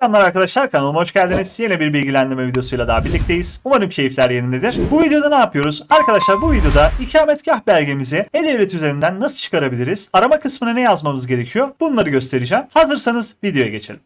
Selamlar arkadaşlar kanalıma hoş geldiniz. Yine bir bilgilendirme videosuyla daha birlikteyiz. Umarım keyifler yerindedir. Bu videoda ne yapıyoruz? Arkadaşlar bu videoda ikametgah belgemizi e-devlet üzerinden nasıl çıkarabiliriz? Arama kısmına ne yazmamız gerekiyor? Bunları göstereceğim. Hazırsanız videoya geçelim.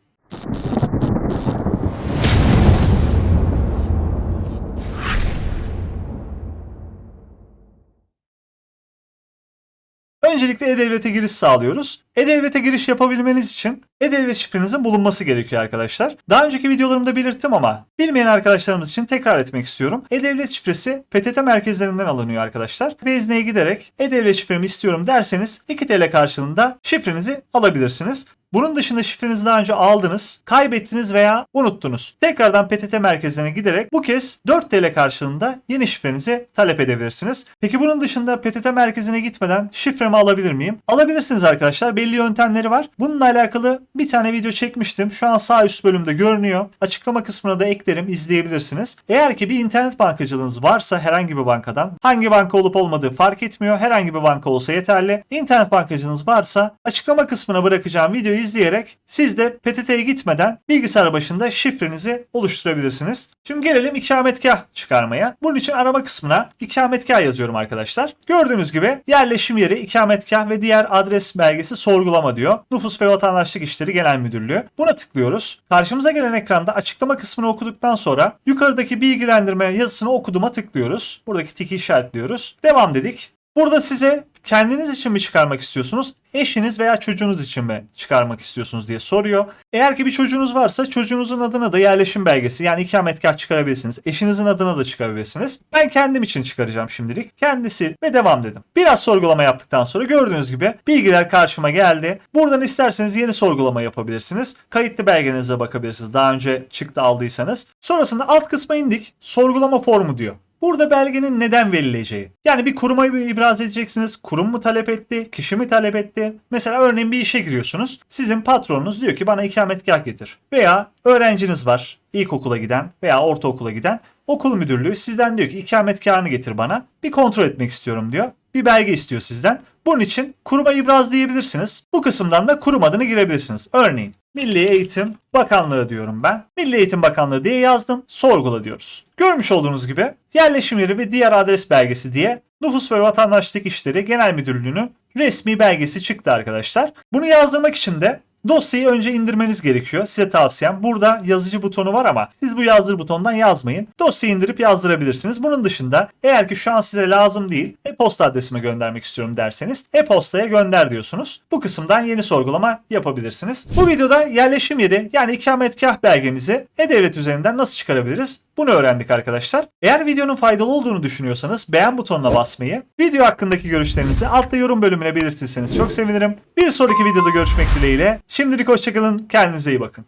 Öncelikle E-Devlet'e giriş sağlıyoruz. E-Devlet'e giriş yapabilmeniz için E-Devlet şifrenizin bulunması gerekiyor arkadaşlar. Daha önceki videolarımda belirttim ama bilmeyen arkadaşlarımız için tekrar etmek istiyorum. E-Devlet şifresi PTT merkezlerinden alınıyor arkadaşlar. Vezne'ye giderek E-Devlet şifremi istiyorum derseniz 2 TL karşılığında şifrenizi alabilirsiniz. Bunun dışında şifrenizi daha önce aldınız, kaybettiniz veya unuttunuz. Tekrardan PTT merkezine giderek bu kez 4 TL karşılığında yeni şifrenizi talep edebilirsiniz. Peki bunun dışında PTT merkezine gitmeden şifremi alabilir miyim? Alabilirsiniz arkadaşlar. Belli yöntemleri var. Bununla alakalı bir tane video çekmiştim. Şu an sağ üst bölümde görünüyor. Açıklama kısmına da eklerim izleyebilirsiniz. Eğer ki bir internet bankacılığınız varsa herhangi bir bankadan hangi banka olup olmadığı fark etmiyor. Herhangi bir banka olsa yeterli. İnternet bankacılığınız varsa açıklama kısmına bırakacağım videoyu izleyerek siz de PTT'ye gitmeden bilgisayar başında şifrenizi oluşturabilirsiniz. Şimdi gelelim ikametgah çıkarmaya. Bunun için arama kısmına ikametgah yazıyorum arkadaşlar. Gördüğünüz gibi yerleşim yeri, ikametgah ve diğer adres belgesi sorgulama diyor. Nüfus ve Vatandaşlık İşleri Genel Müdürlüğü. Buna tıklıyoruz. Karşımıza gelen ekranda açıklama kısmını okuduktan sonra yukarıdaki bilgilendirme yazısını okuduğuma tıklıyoruz. Buradaki tiki işaretliyoruz. Devam dedik. Burada size kendiniz için mi çıkarmak istiyorsunuz, eşiniz veya çocuğunuz için mi çıkarmak istiyorsunuz diye soruyor. Eğer ki bir çocuğunuz varsa çocuğunuzun adına da yerleşim belgesi yani ikametgah çıkarabilirsiniz. Eşinizin adına da çıkarabilirsiniz. Ben kendim için çıkaracağım şimdilik. Kendisi ve devam dedim. Biraz sorgulama yaptıktan sonra gördüğünüz gibi bilgiler karşıma geldi. Buradan isterseniz yeni sorgulama yapabilirsiniz. Kayıtlı belgenize bakabilirsiniz. Daha önce çıktı aldıysanız. Sonrasında alt kısma indik. Sorgulama formu diyor. Burada belgenin neden verileceği. Yani bir kuruma ibraz edeceksiniz. Kurum mu talep etti? Kişi mi talep etti? Mesela örneğin bir işe giriyorsunuz. Sizin patronunuz diyor ki bana ikametgah getir. Veya öğrenciniz var. ilkokula giden veya ortaokula giden. Okul müdürlüğü sizden diyor ki ikametgahını getir bana. Bir kontrol etmek istiyorum diyor. Bir belge istiyor sizden. Bunun için kuruma ibraz diyebilirsiniz. Bu kısımdan da kurum adını girebilirsiniz. Örneğin Milli Eğitim Bakanlığı diyorum ben. Milli Eğitim Bakanlığı diye yazdım. Sorgula diyoruz. Görmüş olduğunuz gibi yerleşim yeri ve diğer adres belgesi diye Nüfus ve Vatandaşlık İşleri Genel Müdürlüğü'nün resmi belgesi çıktı arkadaşlar. Bunu yazdırmak için de Dosyayı önce indirmeniz gerekiyor. Size tavsiyem burada yazıcı butonu var ama siz bu yazdır butonundan yazmayın. Dosyayı indirip yazdırabilirsiniz. Bunun dışında eğer ki şu an size lazım değil e-posta adresime göndermek istiyorum derseniz e-postaya gönder diyorsunuz. Bu kısımdan yeni sorgulama yapabilirsiniz. Bu videoda yerleşim yeri yani ikametgah belgemizi e-devlet üzerinden nasıl çıkarabiliriz? Bunu öğrendik arkadaşlar. Eğer videonun faydalı olduğunu düşünüyorsanız beğen butonuna basmayı, video hakkındaki görüşlerinizi altta yorum bölümüne belirtirseniz çok sevinirim. Bir sonraki videoda görüşmek dileğiyle. Şimdilik hoşçakalın, kendinize iyi bakın.